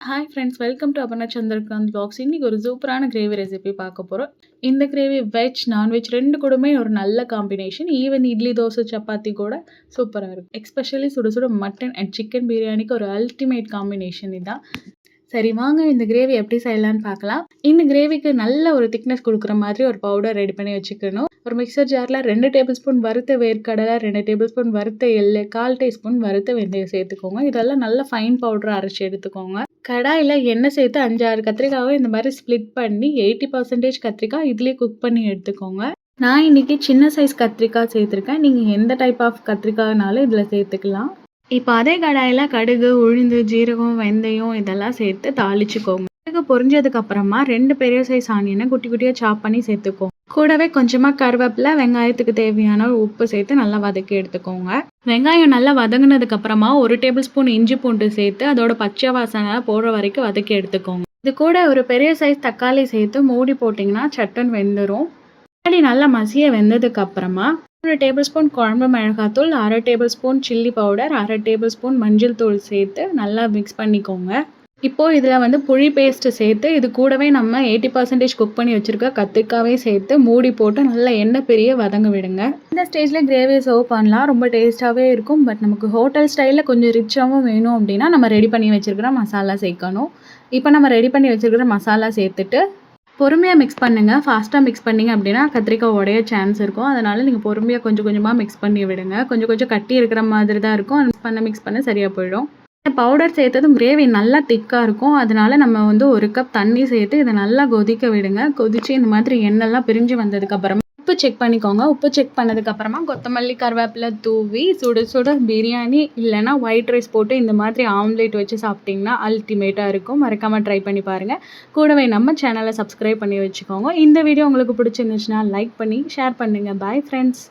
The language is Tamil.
Hi friends welcome to Aparna Chandrakanth box இன்றைக்கி ஒரு சூப்பரான கிரேவி ரெசிபி பார்க்க போகிறோம் இந்த கிரேவி வெஜ் நான்வெஜ் ரெண்டு கூடமே ஒரு நல்ல காம்பினேஷன் ஈவன் இட்லி தோசை சப்பாத்தி கூட சூப்பராக இருக்கும். எக்ஸ்பெஷலி சுட சுட மட்டன் அண்ட் சிக்கன் பிரியாணிக்கு ஒரு அல்டிமேட் காம்பினேஷன் இதான். சரி வாங்க இந்த கிரேவி எப்படி செய்யலான்னு பார்க்கலாம். இந்த கிரேவிக்கு நல்ல ஒரு திக்னஸ் கொடுக்குற மாதிரி ஒரு பவுடர் ரெடி பண்ணி வச்சுக்கணும். ஒரு மிக்சர் ஜாரில் ரெண்டு டேபிள் ஸ்பூன் வறுத்த வேர்க்கடலை ரெண்டு டேபிள் ஸ்பூன் வறுத்த எள்ளு கால் டீஸ்பூன் வறுத்த வெந்தயம் சேர்த்துக்கோங்க. இதெல்லாம் நல்ல ஃபைன் பவுடர் அரைச்சி எடுத்துக்கோங்க. கடாயில் எண்ணெய் சேர்த்து அஞ்சாறு கத்திரிக்காவை இந்த மாதிரி ஸ்ப்ளிட் பண்ணி எயிட்டி பர்சன்டேஜ் கத்திரிக்காய் இதுலேயே குக் பண்ணி எடுத்துக்கோங்க. நான் இன்றைக்கி சின்ன சைஸ் கத்திரிக்காய் சேர்த்துருக்கேன். நீங்கள் எந்த டைப் ஆஃப் கத்திரிக்காய்னாலும் இதில் சேர்த்துக்கலாம். இப்போ அதே கடாயில் கடுகு உளுந்து ஜீரகம் வெந்தயம் இதெல்லாம் சேர்த்து தாளிச்சுக்கோங்க. கடுகு பொரிஞ்சதுக்கப்புறமா ரெண்டு பெரிய சைஸ் ஆனியனை குட்டி குட்டியாக சாப் பண்ணி சேர்த்துக்கோங்க. கூடவே கொஞ்சமாக கருவேப்பிலை வெங்காயத்துக்கு தேவையான உப்பு சேர்த்து நல்லா வதக்கி எடுத்துக்கோங்க. வெங்காயம் நல்லா வதங்கினதுக்கு அப்புறமா ஒரு டேபிள் ஸ்பூன் இஞ்சி பூண்டு சேர்த்து அதோட பச்சை வாசனை போடுற வரைக்கும் வதக்கி எடுத்துக்கோங்க. இது கூட ஒரு பெரிய சைஸ் தக்காளி சேர்த்து மூடி போட்டிங்கன்னா சட்டன் வெந்துடும் தக்காளி நல்லா மசிய வெந்ததுக்கு அப்புறமா ஒரு டேபிள் ஸ்பூன் குழம்பு மிளகாத்தூள் அரை டேபிள் ஸ்பூன் சில்லி பவுடர் அரை டேபிள் ஸ்பூன் மஞ்சள் தூள் சேர்த்து நல்லா மிக்ஸ் பண்ணிக்கோங்க. இப்போது இதில் வந்து புளி பேஸ்ட்டு சேர்த்து இது கூடவே நம்ம எயிட்டி பர்சன்டேஜ் குக் பண்ணி வச்சுருக்க கத்திரிக்காவே சேர்த்து மூடி போட்டு நல்லா எண்ணெய் பெரிய வதங்க விடுங்க. இந்த ஸ்டேஜில் கிரேவி சர்வ் பண்ணலாம். ரொம்ப டேஸ்ட்டாகவே இருக்கும். பட் நமக்கு ஹோட்டல் ஸ்டைலில் கொஞ்சம் ரிச்சாகவும் வேணும் அப்படின்னா நம்ம ரெடி பண்ணி வச்சுருக்கிற மசாலா சேர்க்கணும். இப்போ நம்ம ரெடி பண்ணி வச்சுருக்கிற மசாலா சேர்த்துட்டு பொறுமையாக மிக்ஸ் பண்ணுங்கள் ஃபாஸ்ட்டாக மிக்ஸ் பண்ணிங்க அப்படின்னா கத்திரிக்காய் உடைய சான்ஸ் இருக்கும். அதனால் நீங்கள் பொறுமையாக கொஞ்சம் கொஞ்சமாக மிக்ஸ் பண்ணி விடுங்க. கொஞ்சம் கொஞ்சம் கட்டி இருக்கிற மாதிரி தான் இருக்கும். மிக்ஸ் பண்ண மிக்ஸ் பண்ண சரியாக போயிடும். பவுடர் சேர்த்ததும் கிரேவி நல்லா திக்காக இருக்கும். அதனால நம்ம வந்து ஒரு கப் தண்ணி சேர்த்து இதை நல்லா கொதிக்க விடுங்க. கொதித்து இந்த மாதிரி எண்ணெய்லாம் பிரிஞ்சு வந்ததுக்கப்புறமா உப்பு செக் பண்ணிக்கோங்க. உப்பு செக் பண்ணதுக்கப்புறமா கொத்தமல்லி கருவேப்பிலை தூவி சுட சுட பிரியாணி இல்லைனா ஒயிட் ரைஸ் போட்டு இந்த மாதிரி ஆம்லேட் வச்சு சாப்பிட்டிங்கன்னா அல்டிமேட்டாக இருக்கும். மறக்காமல் ட்ரை பண்ணி பாருங்கள் கூடவே நம்ம சேனலை சப்ஸ்கிரைப் பண்ணி வச்சுக்கோங்க. இந்த வீடியோ உங்களுக்கு பிடிச்சிருந்துச்சுன்னா லைக் பண்ணி ஷேர் பண்ணுங்கள் பாய் ஃப்ரெண்ட்ஸ்